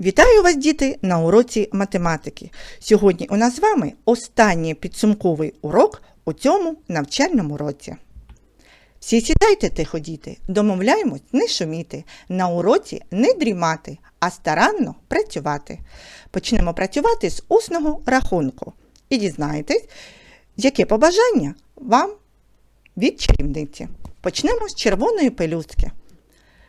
Вітаю вас, діти, на уроці математики. Сьогодні у нас з вами останній підсумковий урок у цьому навчальному році. Всі сідайте тихо, діти, домовляємось не шуміти, на уроці не дрімати, а старанно працювати. Почнемо працювати з усного рахунку і дізнаєтесь, яке побажання вам від чарівниці. Почнемо з червоної пелюстки.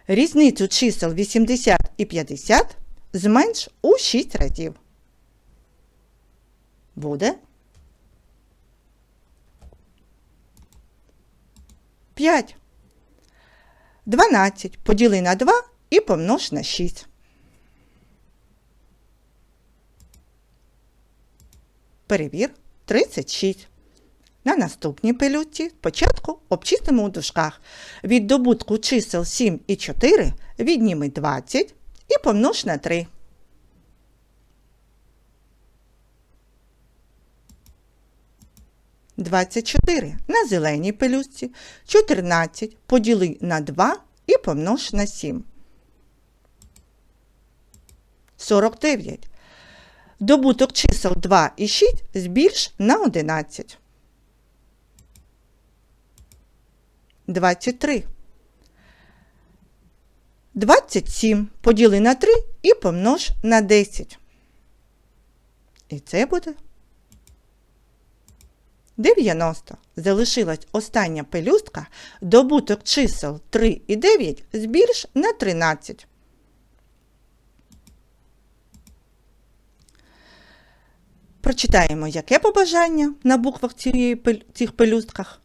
Різницю чисел 80 і 50 зменш у 6 разів. Буде 5. 12 поділи на 2 і помнож на 6. Перевір 36. На наступній пилюці спочатку обчистимо у дужках. Від добутку чисел 7 і 4 відніми 20 і помнож на 3. Двадцять чотири на зеленій пелюстці, 14 поділи на 2 і помнож на 7. 49. Добуток чисел 2 і 6 збільш на 11. 23. 27 поділи на 3 і помнож на 10. І це буде 90. Залишилась остання пелюстка. Добуток чисел 3 і 9 збільш на 13. Прочитаємо, яке побажання на буквах цих пелюстках.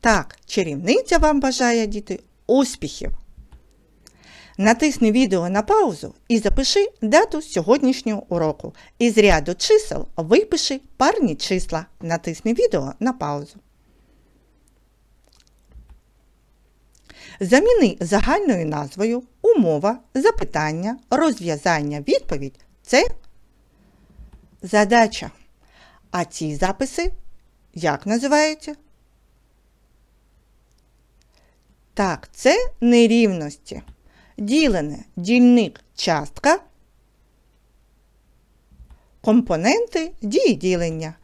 Так, чарівниця вам бажає, діти, успіхів! Натисни відео на паузу і запиши дату сьогоднішнього уроку. Із ряду чисел випиши парні числа. Натисни відео на паузу. Заміни загальною назвою умова, запитання, розв'язання, відповідь це задача. А ці записи як називаються? Так, це нерівності. Ділене, дільник, частка, компоненти дії ділення,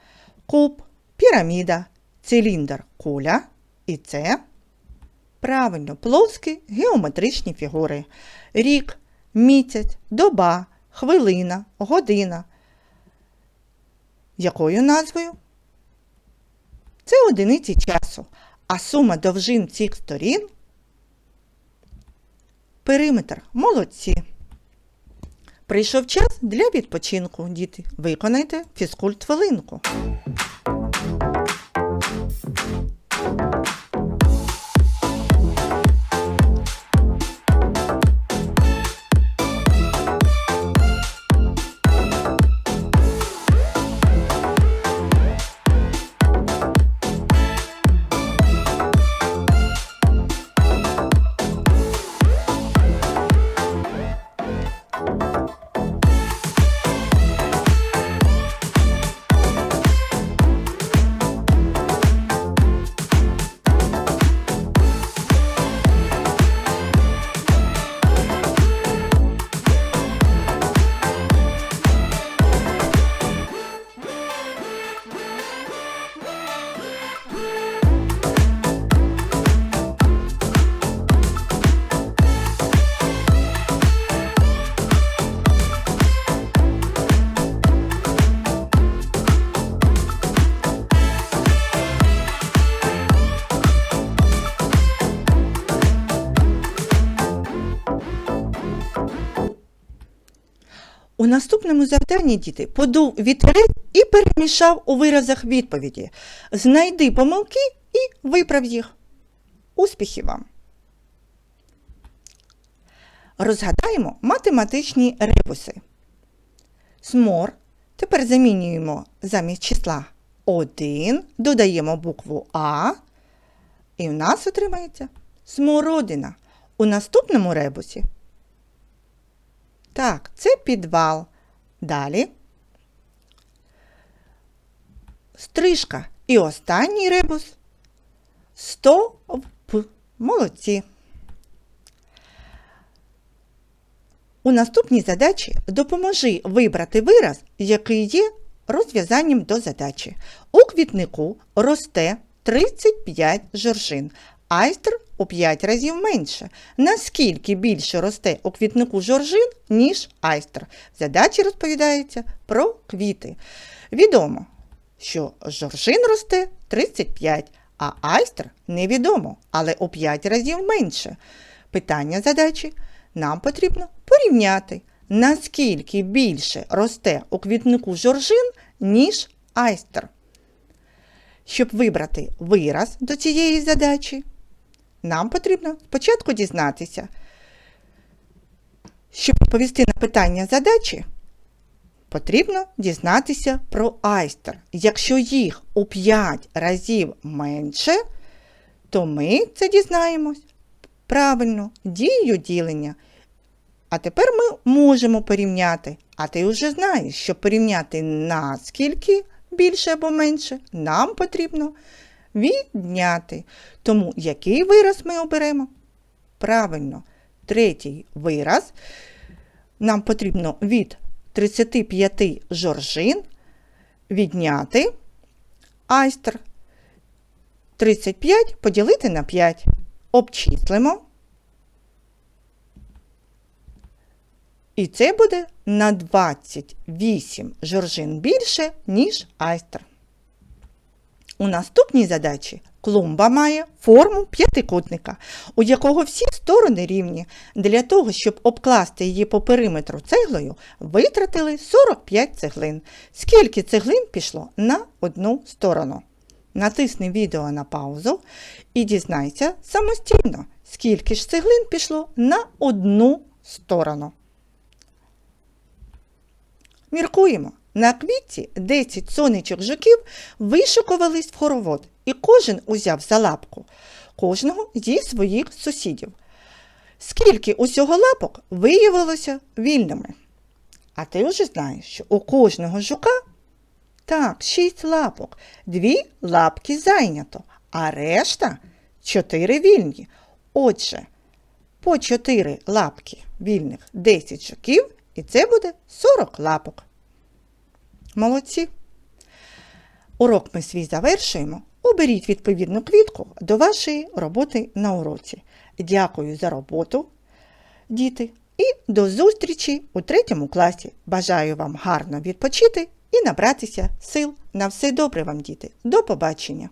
куб, піраміда, циліндр, куля і це правильно плоскі геометричні фігури. Рік, місяць, доба, хвилина, година. Якою назвою? Це одиниці часу, а сума довжин цих сторін Периметр. Молодці. Прийшов час для відпочинку, діти. Виконайте фізкульт хвилинку. У наступному завданні діти подув вітерець і перемішав у виразах відповіді. Знайди помилки і виправ їх. Успіхів вам! Розгадаємо математичні ребуси. Смор. Тепер замінюємо замість числа 1, додаємо букву А, і в нас отримається смородина. У наступному ребусі так, це підвал. Далі. Стрижка. І останній ребус. Стовп. Молодці. У наступній задачі допоможи вибрати вираз, який є розв'язанням до задачі. У квітнику росте 35 жоржин, айстр у 5 разів менше. Наскільки більше росте у квітнику жоржин, ніж айстр? В задачі розповідається про квіти. Відомо, що жоржин росте 35, а айстр невідомо, але у 5 разів менше. Питання задачі нам потрібно порівняти, наскільки більше росте у квітнику жоржин, ніж айстр. Щоб вибрати вираз до цієї задачі, нам потрібно спочатку дізнатися, щоб відповісти на питання задачі, потрібно дізнатися про айстер. Якщо їх у 5 разів менше, то ми це дізнаємось правильно дією ділення. А тепер ми можемо порівняти. А ти вже знаєш, щоб порівняти наскільки більше або менше, нам потрібно відняти. Тому який вираз ми оберемо? Правильно, третій вираз. Нам потрібно від 35 жоржин відняти айстер. 35 поділити на 5. Обчислимо. І це буде на 28 жоржин більше, ніж айстер. У наступній задачі клумба має форму п'ятикутника, у якого всі сторони рівні. Для того, щоб обкласти її по периметру цеглою, витратили 45 цеглин. Скільки цеглин пішло на одну сторону? Натисни відео на паузу і дізнайся самостійно, скільки ж цеглин пішло на одну сторону. Міркуємо. На квітці 10 сонечок жуків вишукувались в хоровод, і кожен узяв за лапку кожного зі своїх сусідів. Скільки усього лапок виявилося вільними. А ти вже знаєш, що у кожного жука так, 6 лапок, дві лапки зайнято, а решта 4 вільні. Отже, по 4 лапки вільних 10 жуків, і це буде 40 лапок. Молодці. Урок ми свій завершуємо. Оберіть відповідну квітку до вашої роботи на уроці. Дякую за роботу, діти, і до зустрічі у третьому класі. Бажаю вам гарно відпочити і набратися сил. На все добре вам, діти. До побачення!